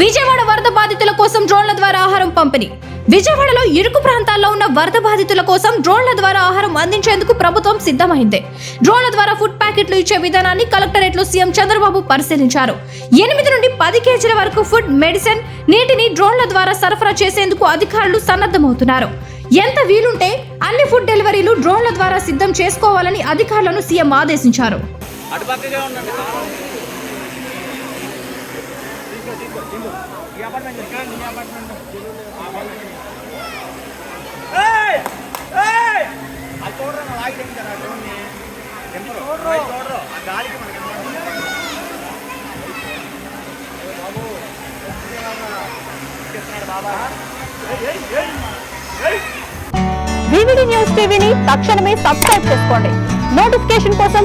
విజయవాడ వరద బాధితుల కోసం డ్రోన్ల ద్వారా ఆహారం పంపిణీ. విజయవాడలో ఇరుకు ప్రాంతాల్లో ఉన్న వరద బాధితుల కోసం డ్రోన్ల ద్వారా ఆహారం అందించేందుకు ప్రభుత్వం సిద్ధమైంది. డ్రోన్ల ద్వారా ఫుడ్ ప్యాకెట్లు ఇచ్చే విధానాన్ని కలెక్టరేట్లో సీఎం చంద్రబాబు పరిశీలించారు. ఎనిమిది నుండి పది కేజీల వరకు ఫుడ్ మెడిసిన్ నీటిని డ్రోన్ల ద్వారా సరఫరా చేసేందుకు అధికారులు సన్నద్ధమవుతున్నారు. ఎంత వీలుంటే అన్ని ఫుడ్ డెలివరీలు డ్రోన్ల ద్వారా సిద్ధం చేసుకోవాలని అధికారులను సీఎం ఆదేశించారు. అది చూడరా లాగి డ్రోన్ని. చూడరు. ఆ గాలికి మనకి. బాబు, బాబా. ఏయ్. వివిడి న్యూస్ టీవీని తక్షణమే సబ్స్క్రైబ్ చేసుకోండి. నోటిఫికేషన్ కోసం